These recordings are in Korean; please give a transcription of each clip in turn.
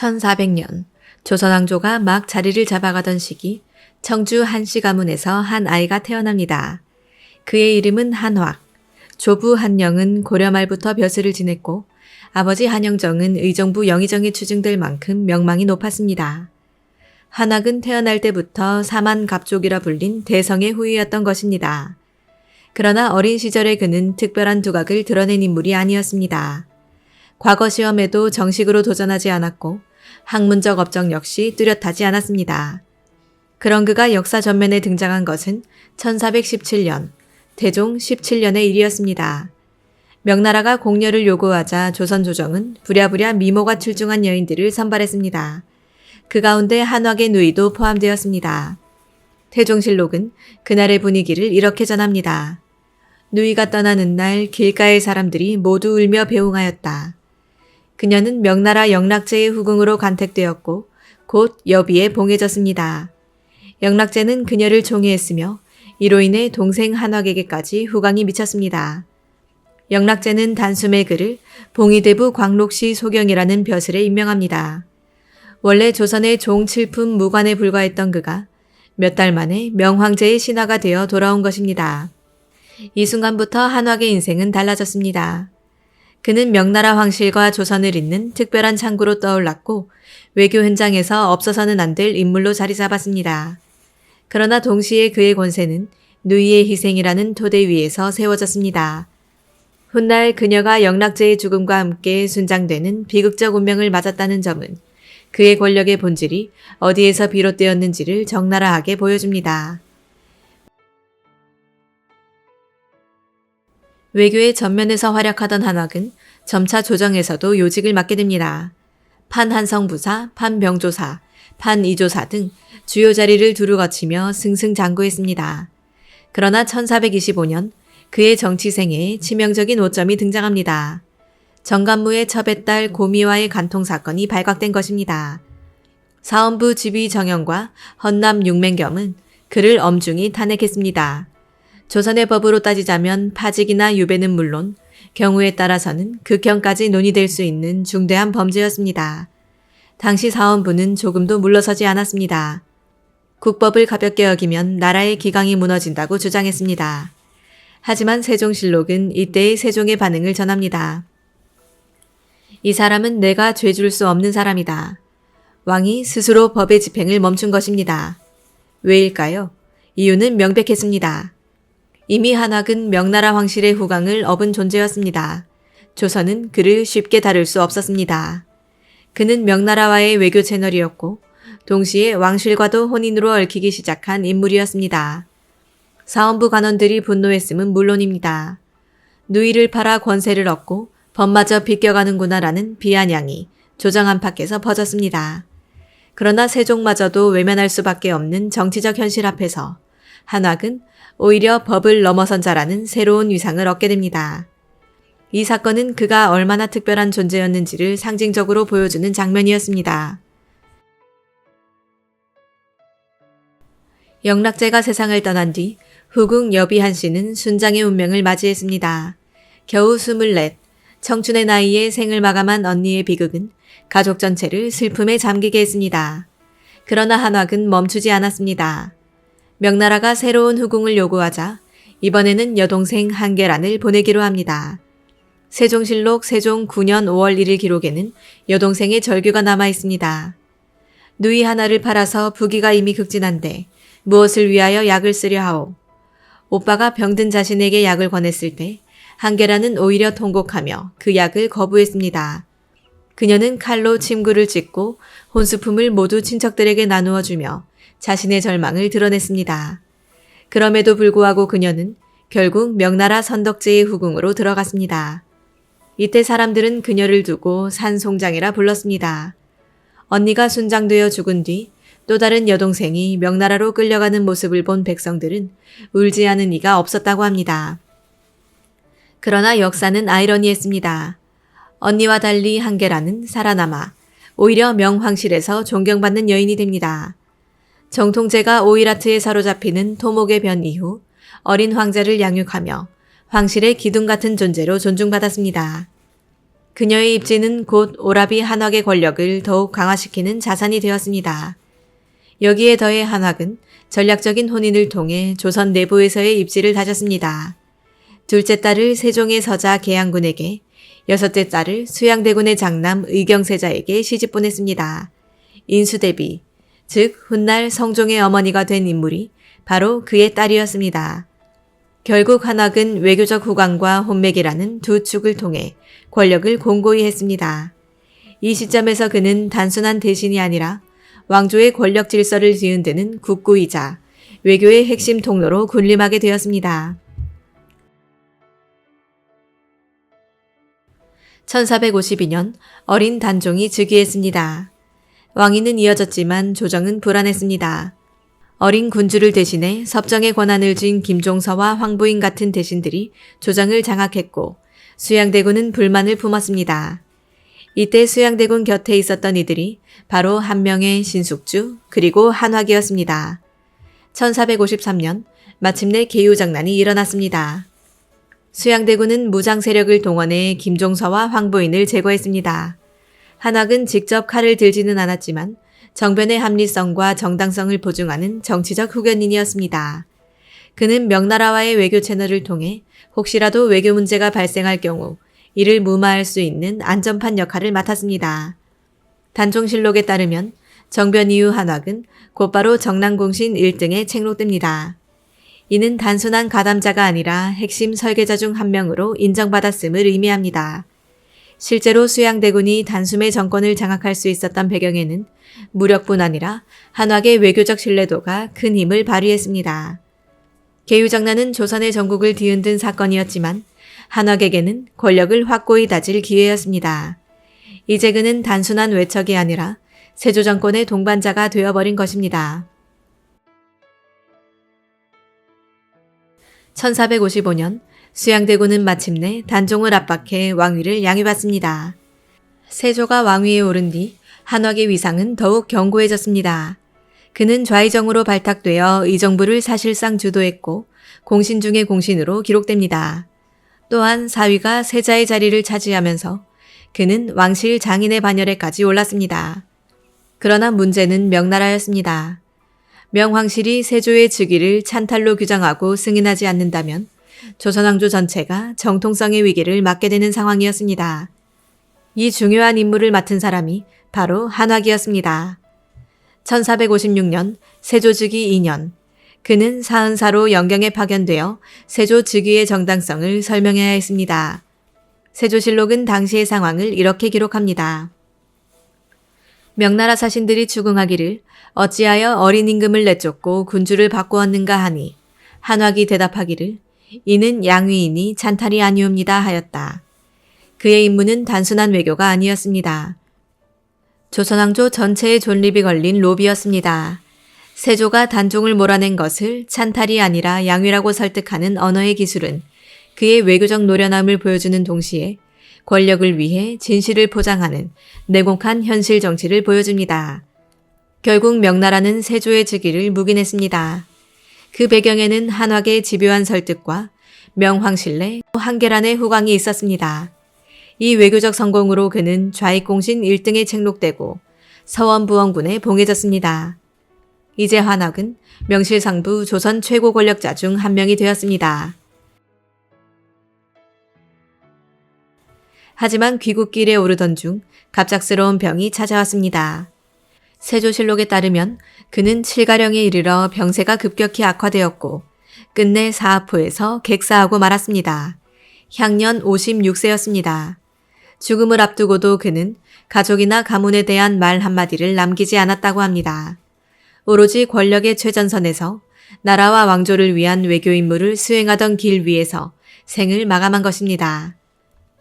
1400년 조선왕조가 막 자리를 잡아가던 시기 청주 한씨 가문에서 한 아이가 태어납니다. 그의 이름은 한확. 조부 한영은 고려 말부터 벼슬을 지냈고 아버지 한영정은 의정부 영의정에 추증될 만큼 명망이 높았습니다. 한학은 태어날 때부터 사만 갑족이라 불린 대성의 후예였던 것입니다. 그러나 어린 시절에 그는 특별한 두각을 드러낸 인물이 아니었습니다. 과거 시험에도 정식으로 도전하지 않았고 학문적 업적 역시 뚜렷하지 않았습니다. 그런 그가 역사 전면에 등장한 것은 1417년, 대종 17년의 일이었습니다. 명나라가 공려를 요구하자 조선 조정은 부랴부랴 미모가 출중한 여인들을 선발했습니다. 그 가운데 한왕의 누이도 포함되었습니다. 태종실록은 그날의 분위기를 이렇게 전합니다. 누이가 떠나는 날 길가의 사람들이 모두 울며 배웅하였다. 그녀는 명나라 영락제의 후궁으로 간택되었고 곧 여비에 봉해졌습니다. 영락제는 그녀를 종애했으며 이로 인해 동생 한학에게까지 후광이 미쳤습니다. 영락제는 단숨에 그를 봉이대부 광록시 소경이라는 벼슬에 임명합니다. 원래 조선의 종칠품 무관에 불과했던 그가 몇 달 만에 명황제의 신하가 되어 돌아온 것입니다. 이 순간부터 한학의 인생은 달라졌습니다. 그는 명나라 황실과 조선을 잇는 특별한 창구로 떠올랐고 외교 현장에서 없어서는 안 될 인물로 자리 잡았습니다. 그러나 동시에 그의 권세는 누이의 희생이라는 토대 위에서 세워졌습니다. 훗날 그녀가 영락제의 죽음과 함께 순장되는 비극적 운명을 맞았다는 점은 그의 권력의 본질이 어디에서 비롯되었는지를 적나라하게 보여줍니다. 외교의 전면에서 활약하던 한학은 점차 조정에서도 요직을 맡게 됩니다. 판한성부사, 판병조사, 판이조사 등 주요 자리를 두루 거치며 승승장구했습니다. 그러나 1425년 그의 정치 생애에 치명적인 오점이 등장합니다. 정관무의 첩의 딸 고미와의 간통 사건이 발각된 것입니다. 사원부 지휘 정영과 헌남 육맹겸은 그를 엄중히 탄핵했습니다. 조선의 법으로 따지자면 파직이나 유배는 물론 경우에 따라서는 극형까지 논의될 수 있는 중대한 범죄였습니다. 당시 사원부는 조금도 물러서지 않았습니다. 국법을 가볍게 여기면 나라의 기강이 무너진다고 주장했습니다. 하지만 세종실록은 이때의 세종의 반응을 전합니다. 이 사람은 내가 죄줄 수 없는 사람이다. 왕이 스스로 법의 집행을 멈춘 것입니다. 왜일까요? 이유는 명백했습니다. 이미 한학은 명나라 황실의 후광을 업은 존재였습니다. 조선은 그를 쉽게 다룰 수 없었습니다. 그는 명나라와의 외교 채널이었고 동시에 왕실과도 혼인으로 얽히기 시작한 인물이었습니다. 사원부 관원들이 분노했음은 물론입니다. 누이를 팔아 권세를 얻고 법마저 비껴가는구나라는 비아냥이 조정 안팎에서 퍼졌습니다. 그러나 세종마저도 외면할 수밖에 없는 정치적 현실 앞에서 한학은 오히려 법을 넘어선 자라는 새로운 위상을 얻게 됩니다. 이 사건은 그가 얼마나 특별한 존재였는지를 상징적으로 보여주는 장면이었습니다. 영락제가 세상을 떠난 뒤 후궁 여비한 씨는 순장의 운명을 맞이했습니다. 겨우 스물넷, 청춘의 나이에 생을 마감한 언니의 비극은 가족 전체를 슬픔에 잠기게 했습니다. 그러나 한학은 멈추지 않았습니다. 명나라가 새로운 후궁을 요구하자 이번에는 여동생 한계란을 보내기로 합니다. 세종실록 세종 9년 5월 1일 기록에는 여동생의 절규가 남아 있습니다. 누이 하나를 팔아서 부기가 이미 극진한데 무엇을 위하여 약을 쓰려 하오. 오빠가 병든 자신에게 약을 권했을 때 한계라는 오히려 통곡하며 그 약을 거부했습니다. 그녀는 칼로 침구를 찍고 혼수품을 모두 친척들에게 나누어 주며 자신의 절망을 드러냈습니다. 그럼에도 불구하고 그녀는 결국 명나라 선덕제의 후궁으로 들어갔습니다. 이때 사람들은 그녀를 두고 산송장이라 불렀습니다. 언니가 순장되어 죽은 뒤 또 다른 여동생이 명나라로 끌려가는 모습을 본 백성들은 울지 않은 이가 없었다고 합니다. 그러나 역사는 아이러니했습니다. 언니와 달리 한계라는 살아남아 오히려 명황실에서 존경받는 여인이 됩니다. 정통제가 오이라트에 사로잡히는 토목의 변 이후 어린 황자를 양육하며 황실의 기둥 같은 존재로 존중받았습니다. 그녀의 입지는 곧 오라비 한학의 권력을 더욱 강화시키는 자산이 되었습니다. 여기에 더해 한학은 전략적인 혼인을 통해 조선 내부에서의 입지를 다졌습니다. 둘째 딸을 세종의 서자 계양군에게, 여섯째 딸을 수양대군의 장남 의경세자에게 시집 보냈습니다. 인수대비, 즉 훗날 성종의 어머니가 된 인물이 바로 그의 딸이었습니다. 결국 한학은 외교적 후광과 혼맥이라는 두 축을 통해 권력을 공고히 했습니다. 이 시점에서 그는 단순한 대신이 아니라 왕조의 권력 질서를 뒤흔드는 국구이자 외교의 핵심 통로로 군림하게 되었습니다. 1452년 어린 단종이 즉위했습니다. 왕위는 이어졌지만 조정은 불안했습니다. 어린 군주를 대신해 섭정의 권한을 쥔 김종서와 황보인 같은 대신들이 조정을 장악했고 수양대군은 불만을 품었습니다. 이때 수양대군 곁에 있었던 이들이 바로 한 명의 신숙주 그리고 한화기였습니다. 1453년 마침내 개유장난이 일어났습니다. 수양대군은 무장 세력을 동원해 김종서와 황보인을 제거했습니다. 한학은 직접 칼을 들지는 않았지만 정변의 합리성과 정당성을 보증하는 정치적 후견인이었습니다. 그는 명나라와의 외교 채널을 통해 혹시라도 외교 문제가 발생할 경우 이를 무마할 수 있는 안전판 역할을 맡았습니다. 단종실록에 따르면 정변 이후 한학은 곧바로 정남공신 1등에 책록됩니다. 이는 단순한 가담자가 아니라 핵심 설계자 중 한 명으로 인정받았음을 의미합니다. 실제로 수양대군이 단숨에 정권을 장악할 수 있었던 배경에는 무력뿐 아니라 한학의 외교적 신뢰도가 큰 힘을 발휘했습니다. 개유장난은 조선의 전국을 뒤흔든 사건이었지만 한학에게는 권력을 확고히 다질 기회였습니다. 이제 그는 단순한 외척이 아니라 세조 정권의 동반자가 되어버린 것입니다. 1455년 수양대군은 마침내 단종을 압박해 왕위를 양위받습니다. 세조가 왕위에 오른 뒤 한학의 위상은 더욱 견고해졌습니다. 그는 좌의정으로 발탁되어 이 정부를 사실상 주도했고 공신 중의 공신으로 기록됩니다. 또한 사위가 세자의 자리를 차지하면서 그는 왕실 장인의 반열에까지 올랐습니다. 그러나 문제는 명나라였습니다. 명황실이 세조의 즉위를 찬탈로 규정하고 승인하지 않는다면 조선왕조 전체가 정통성의 위기를 맞게 되는 상황이었습니다. 이 중요한 임무를 맡은 사람이 바로 한학이었습니다. 1456년 세조 즉위 2년 그는 사은사로 영경에 파견되어 세조 즉위의 정당성을 설명해야 했습니다. 세조실록은 당시의 상황을 이렇게 기록합니다. 명나라 사신들이 추궁하기를 어찌하여 어린 임금을 내쫓고 군주를 바꾸었는가 하니 한학이 대답하기를 이는 양위이니 찬탈이 아니옵니다 하였다. 그의 임무는 단순한 외교가 아니었습니다. 조선왕조 전체의 존립이 걸린 로비였습니다. 세조가 단종을 몰아낸 것을 찬탈이 아니라 양위라고 설득하는 언어의 기술은 그의 외교적 노련함을 보여주는 동시에 권력을 위해 진실을 포장하는 내공한 현실 정치를 보여줍니다. 결국 명나라는 세조의 즉위를 묵인했습니다. 그 배경에는 한학의 집요한 설득과 명황신뢰, 한계란의 후광이 있었습니다. 이 외교적 성공으로 그는 좌익공신 1등에 책록되고 서원부원군에 봉해졌습니다. 이제 한학은 명실상부 조선 최고 권력자 중 한 명이 되었습니다. 하지만 귀국길에 오르던 중 갑작스러운 병이 찾아왔습니다. 세조실록에 따르면 그는 칠가령에 이르러 병세가 급격히 악화되었고 끝내 사하포에서 객사하고 말았습니다. 향년 56세였습니다. 죽음을 앞두고도 그는 가족이나 가문에 대한 말 한마디를 남기지 않았다고 합니다. 오로지 권력의 최전선에서 나라와 왕조를 위한 외교 임무를 수행하던 길 위에서 생을 마감한 것입니다.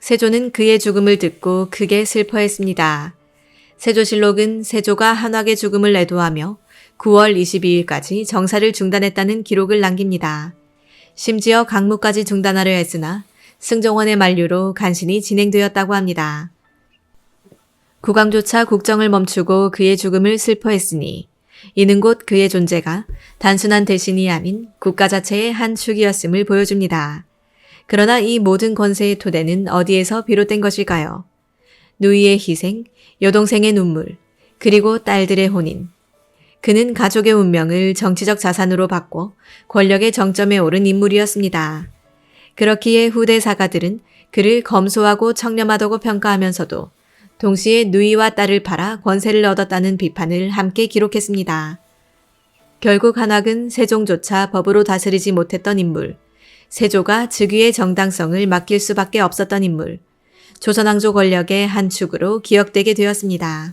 세조는 그의 죽음을 듣고 크게 슬퍼했습니다. 세조실록은 세조가 한학의 죽음을 애도하며 9월 22일까지 정사를 중단했다는 기록을 남깁니다. 심지어 강무까지 중단하려 했으나 승정원의 만류로 간신히 진행되었다고 합니다. 국왕조차 국정을 멈추고 그의 죽음을 슬퍼했으니 이는 곧 그의 존재가 단순한 대신이 아닌 국가 자체의 한 축이었음을 보여줍니다. 그러나 이 모든 권세의 토대는 어디에서 비롯된 것일까요? 누이의 희생, 여동생의 눈물, 그리고 딸들의 혼인. 그는 가족의 운명을 정치적 자산으로 바꿔 권력의 정점에 오른 인물이었습니다. 그렇기에 후대 사가들은 그를 검소하고 청렴하다고 평가하면서도 동시에 누이와 딸을 팔아 권세를 얻었다는 비판을 함께 기록했습니다. 결국 한학은 세종조차 법으로 다스리지 못했던 인물, 세조가 즉위의 정당성을 맡길 수밖에 없었던 인물, 조선왕조 권력의 한 축으로 기억되게 되었습니다.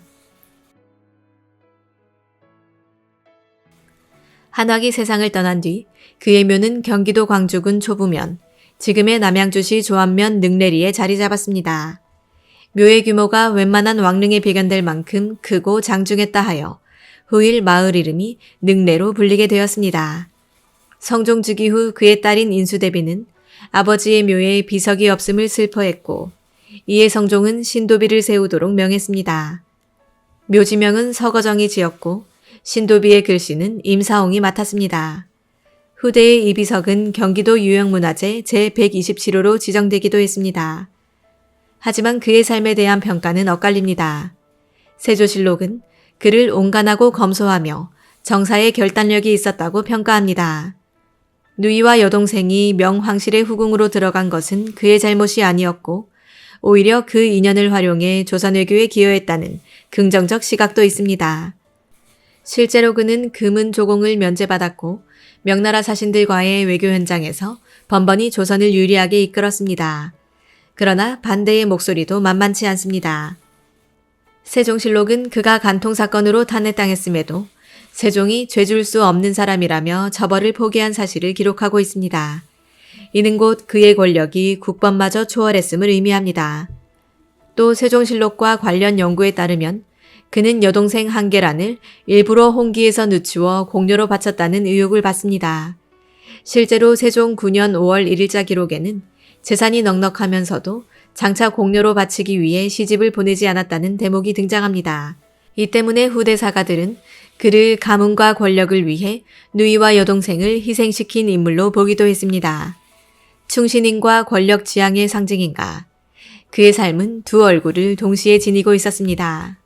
한학이 세상을 떠난 뒤 그의 묘는 경기도 광주군 초부면, 지금의 남양주시 조안면 능내리에 자리 잡았습니다. 묘의 규모가 웬만한 왕릉에 비견될 만큼 크고 장중했다 하여 후일 마을 이름이 능내로 불리게 되었습니다. 성종 즉위 후 그의 딸인 인수대비는 아버지의 묘에 비석이 없음을 슬퍼했고 이에 성종은 신도비를 세우도록 명했습니다. 묘지명은 서거정이 지었고 신도비의 글씨는 임사홍이 맡았습니다. 후대의 이 비석은 경기도 유형문화재 제127호로 지정되기도 했습니다. 하지만 그의 삶에 대한 평가는 엇갈립니다. 세조실록은 그를 온간하고 검소하며 정사의 결단력이 있었다고 평가합니다. 누이와 여동생이 명황실의 후궁으로 들어간 것은 그의 잘못이 아니었고 오히려 그 인연을 활용해 조선 외교에 기여했다는 긍정적 시각도 있습니다. 실제로 그는 금은 조공을 면제받았고 명나라 사신들과의 외교 현장에서 번번이 조선을 유리하게 이끌었습니다. 그러나 반대의 목소리도 만만치 않습니다. 세종실록은 그가 간통 사건으로 탄핵당했음에도 세종이 죄줄 수 없는 사람이라며 처벌을 포기한 사실을 기록하고 있습니다. 이는 곧 그의 권력이 국법마저 초월했음을 의미합니다. 또 세종실록과 관련 연구에 따르면 그는 여동생 한계란을 일부러 홍기에서 늦추어 공료로 바쳤다는 의혹을 받습니다. 실제로 세종 9년 5월 1일자 기록에는 재산이 넉넉하면서도 장차 공료로 바치기 위해 시집을 보내지 않았다는 대목이 등장합니다. 이 때문에 후대 사가들은 그를 가문과 권력을 위해 누이와 여동생을 희생시킨 인물로 보기도 했습니다. 충신인과 권력 지향의 상징인가. 그의 삶은 두 얼굴을 동시에 지니고 있었습니다.